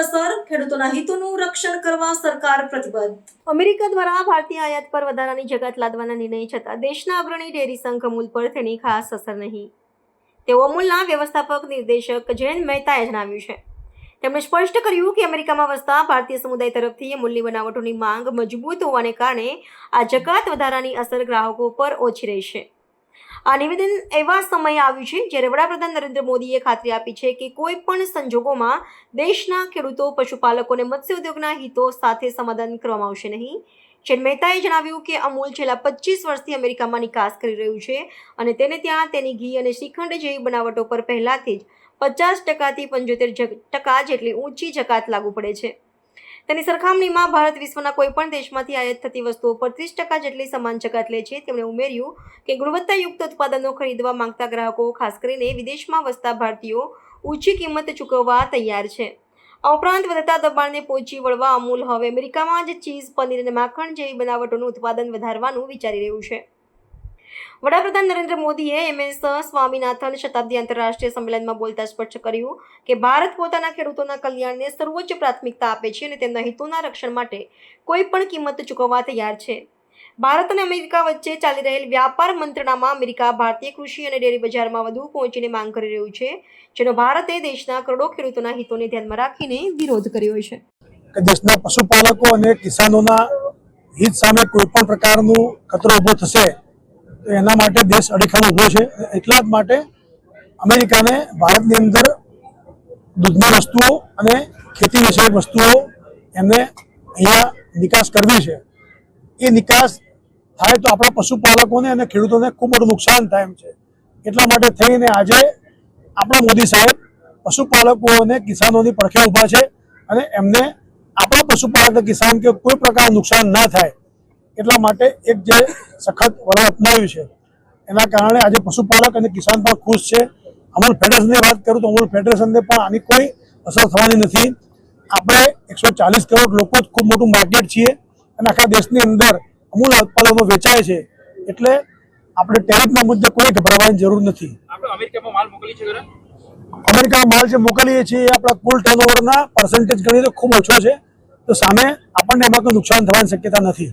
અસર, ખેડૂતોના હિતોનું રક્ષણ કરવા સરકાર પ્રતિબદ્ધ. અમેરિકા દ્વારા ભારતીય આયાત પર વધારાની જગત લાદવાના નિર્ણય છતાં દેશના અગ્રણી ડેરી સંઘ અમૂલ પર તેની ખાસ અસર નહીં. તેવું અમૂલના વ્યવસ્થાપક નિર્દેશક જયંત મહેતાએ જણાવ્યું છે. તેમણે સ્પષ્ટ કર્યું કે અમેરિકામાં વસતા ભારતીય સમુદાય તરફથી અમૂલની બનાવટોની માંગ મજબૂત હોવાને કારણે આ જકાત વધારાની અસર ગ્રાહકો પર ઓછી રહેશે. આ નિવેદન એવા સમયે આવ્યું છે જ્યારે વડાપ્રધાન નરેન્દ્ર મોદીએ ખાતરી આપી છે કે કોઈ પણ સંજોગોમાં દેશના ખેડૂતો પશુપાલકો અને મત્સ્ય ઉદ્યોગના હિતો સાથે સમાધાન કરવામાં આવશે નહીં. ચેન મહેતાએ જણાવ્યું કે અમૂલ છેલ્લા પચીસ વર્ષથી અમેરિકામાં નિકાસ કરી રહ્યું છે અને તેને ત્યાં તેની ઘી અને શ્રીખંડ જેવી બનાવટો પર પહેલાંથી જ પચાસ ટકાથી પંચોતેર ટકા જેટલી ઊંચી જકાત લાગુ પડે છે. તેની સરખામણીમાં ભારત વિશ્વના કોઈ પણ દેશમાંથી આયાત થતી વસ્તુઓ પર ત્રીસ ટકા જેટલી સમાન જકાત લે છે. તેમણે ઉમેર્યું કે ગુણવત્તાયુક્ત ઉત્પાદનો ખરીદવા માંગતા ગ્રાહકો, ખાસ કરીને વિદેશમાં વસતા ભારતીયો, ઊંચી કિંમત ચૂકવવા તૈયાર છે. આ ઉપરાંત વધતા દબાણને પહોંચી વળવા અમૂલ હવે અમેરિકામાં જ ચીઝ, પનીર અને માખણ જેવી બનાવટોનું ઉત્પાદન વધારવાનું વિચારી રહ્યું છે. વડાપ્રધાન નરેન્દ્ર મોદીએ એમએસ સ્વામિનાથન શતાબ્દી આંતરરાષ્ટ્રીય સંમેલનમાં બોલતા સ્પષ્ટ કર્યું કે ભારત પોતાના ખેડૂતોના કલ્યાણને સર્વોચ્ચ પ્રાથમિકતા આપે છે અને તેમના હિતોના રક્ષણ માટે કોઈ પણ કિંમત ચૂકવવા તૈયાર છે. ભારત અને અમેરિકા વચ્ચે ચાલી રહેલ વ્યાપાર મંત્રણામાં અમેરિકા ભારતીય કૃષિ અને ડેરી બજારમાં વધુ પહોંચીને માંગ કરી રહ્યું છે, જેનો ભારતે દેશના કરોડો ખેડૂતોના હિતોને ધ્યાનમાં રાખીને વિરોધ કર્યો છે. દેશના પશુપાલકો અને કિસાનોના હિત સામે કોઈ પણ પ્રકારનું ખતરો ઊભો થશે તો એના માટે દેશ અડીખમ ઊભો છે એટલા જ માટે અમેરિકાને ભારતની અંદર દૂધની વસ્તુઓ અને ખેતી વિષયક વસ્તુઓ એમને અહીંયા નિકાસ કરવી છે. એ નિકાસ થાય તો આપણા પશુપાલકોને અને ખેડૂતોને ખૂબ મોટું નુકસાન થાય એમ છે. એટલા માટે થઈને આજે આપણા મોદી સાહેબ પશુપાલકો અને કિસાનોની પડખે ઊભા છે અને એમને આપણા પશુપાલક કિસાન કે કોઈ પ્રકારનું નુકસાન ના થાય. એટલા માટે એક જે સખત વલણ અપનાવ્યું છે એના કારણે આજે પશુપાલક અને કિસાન પણ ખુશ છે. અમૂલ ફેડરેશનની વાત કરું તો અમૂલ ફેડરેશનને પણ આની કોઈ અસર થવાની નથી. આપણે એકસો ચાલીસ કરોડ લોકો જ ખૂબ મોટું માર્કેટ છીએ અને આખા દેશની અંદર અમૂલ ઉત્પાદનો વેચાય છે એટલે આપણે ટેરિફના મુદ્દે કોઈ ગભરાવાની જરૂર નથી. અમેરિકામાં માલ જે મોકલીએ છીએ એ આપણા કુલ ટર્નઓવરના પર્સન્ટેજ ગણીએ તો ખૂબ ઓછો છે. તો સામે આપણને એમાં કોઈ નુકસાન થવાની શક્યતા નથી.